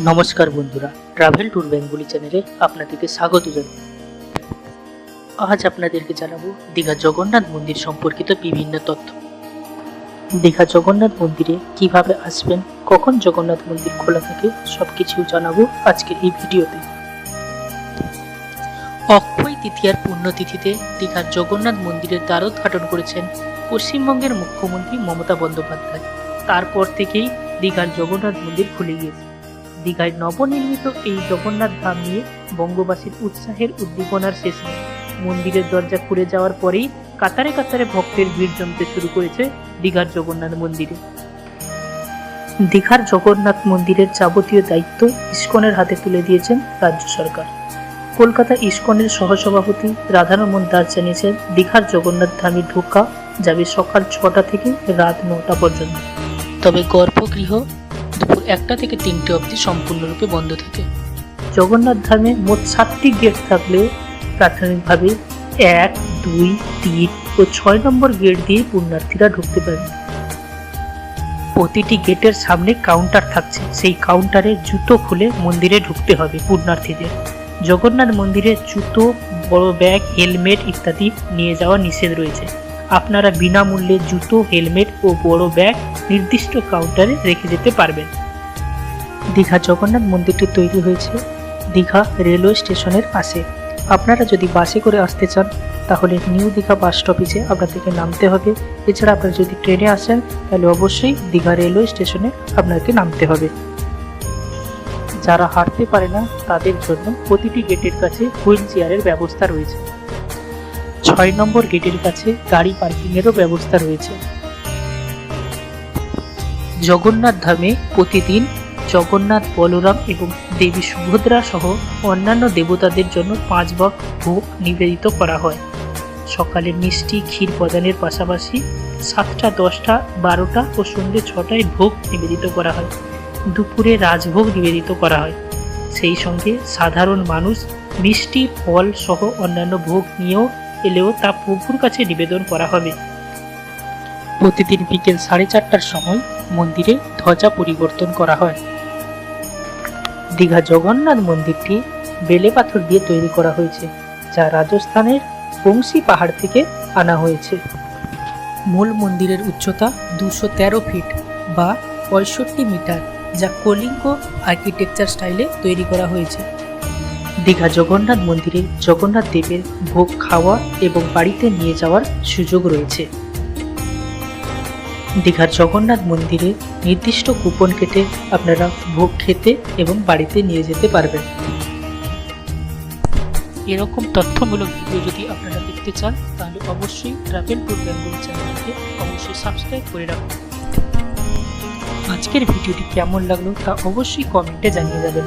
নমস্কার বন্ধুরা travel tour Bengali চ্যানেলে আপনাদেরকে স্বাগত জানাই। আজ আপনাদেরকে জানাব দীঘা জগন্নাথ মন্দির সম্পর্কিত বিভিন্ন তথ্য। দীঘা জগন্নাথ মন্দিরে কীভাবে আসবেন, কখন জগন্নাথ মন্দির খোলা থাকে, সবকিছু জানাব আজকের এই ভিডিওতে। অক্ষয় তৃতীয়ার পুণ্যতিথিতে দীঘার জগন্নাথ মন্দিরের দ্বারোদ্ঘাটন করেছেন পশ্চিমবঙ্গের মুখ্যমন্ত্রী মমতা বন্দ্যোপাধ্যায়। তারপর থেকেই দীঘার জগন্নাথ মন্দির খুলে গিয়েছে। দীঘায় নবনির্মিত এই জগন্নাথ ধাম নিয়ে বঙ্গবাসীর উৎসাহের উদ্দীপনার শেষ নেই। মন্দিরের দরজা খুলে যাওয়ার পরেই কাতারে কাতারে ভক্তের ভিড় জমতে শুরু করেছে দীঘার জগন্নাথ মন্দিরে। দীঘার জগন্নাথ মন্দিরের যাবতীয় দায়িত্ব ইস্কনের হাতে তুলে দিয়েছেন রাজ্য সরকার। কলকাতা ইস্কনের সহসভাপতি রাধারমন দাস জানিয়েছেন, দীঘার জগন্নাথ ধামে ঢোকা যাবে সকাল ছটা থেকে রাত নটা পর্যন্ত। তবে গর্ভগৃহ দুপুর একটা থেকে তিনটে অবধি সম্পূর্ণরূপে বন্ধ থাকে। জগন্নাথ ধামে মোট সাতটি গেট থাকলেও প্রাথমিকভাবে এক, দুই, তিন ও ছয় নম্বর গেট দিয়ে পুণ্যার্থীরা ঢুকতে পারে প্রতিটি গেটের সামনে কাউন্টার থাকছে। সেই কাউন্টারে জুতো খুলে মন্দিরে ঢুকতে হবে পুণ্যার্থীদের। জগন্নাথ মন্দিরে জুতো, বড় ব্যাগ, হেলমেট ইত্যাদি নিয়ে যাওয়া নিষেধ রয়েছে। আপনারা বিনামূল্যে জুতো, হেলমেট ও বড় ব্যাগ নির্দিষ্ট কাউন্টারে রেখে যেতে পারবেন। দীঘা জগন্নাথ মন্দিরটি তৈরি হয়েছে দীঘা রেলওয়ে স্টেশনের পাশে। আপনারা যদি বাসে করে আসতে চান, তাহলে নিউ দীঘা বাস স্টপেজে আপনাদেরকে নামতে হবে। এছাড়া আপনারা যদি ট্রেনে আসেন, তাহলে অবশ্যই দীঘা রেলওয়ে স্টেশনে আপনাকে নামতে হবে। যারা হাঁটতে পারে না, তাদের জন্য প্রতিটি গেটের কাছে হুইল চেয়ারের ব্যবস্থা রয়েছে। ছয় নম্বর গেটের কাছে গাড়ি পার্কিংয়েরও ব্যবস্থা রয়েছে। জগন্নাথ ধামে প্রতিদিন জগন্নাথ, বলরাম এবং দেবী সুভদ্রা সহ অন্যান্য দেবতাদের জন্য পাঁচ ভাগ ভোগ নিবেদিত করা হয়। সকালে মিষ্টি, ক্ষীর প্রদানের পাশাপাশি সাতটা, দশটা, বারোটা ও সন্ধ্যে ছটায় ভোগ নিবেদিত করা হয়। দুপুরে রাজভোগ নিবেদিত করা হয়। সেই সঙ্গে সাধারণ মানুষ মিষ্টি, ফল সহ অন্যান্য ভোগ নিয়েও এলেও তা প্রভুর কাছে নিবেদন করা হবে। প্রতিদিন বিকেল সাড়ে চারটার সময় মন্দিরে ধ্বজা পরিবর্তন করা হয়। দীঘা জগন্নাথ মন্দিরটি বেলে পাথর দিয়ে তৈরি করা হয়েছে, যা রাজস্থানের বংশী পাহাড় থেকে আনা হয়েছে। মূল মন্দিরের উচ্চতা দুশো তেরো ফিট বা পঁয়ষট্টি মিটার, যা কলিঙ্গ আর্কিটেকচার স্টাইলে তৈরি করা হয়েছে। দীঘা জগন্নাথ মন্দিরে জগন্নাথ দেবের ভোগ খাওয়া এবং বাড়িতে নিয়ে যাওয়ার সুযোগ রয়েছে। দীঘার জগন্নাথ মন্দিরে নির্দিষ্ট কুপন কেটে আপনারা ভোগ খেতে এবং বাড়িতে নিয়ে যেতে পারবেন। এরকম তথ্যমূলক ভিডিও যদি আপনারা দেখতে চান, তাহলে অবশ্যই ট্রাভেল ট্যুর বেঙ্গল চ্যানেলকে অবশ্যই সাবস্ক্রাইব করে রাখুন। আজকের ভিডিওটি কেমন লাগল তা অবশ্যই কমেন্টে জানিয়ে যাবেন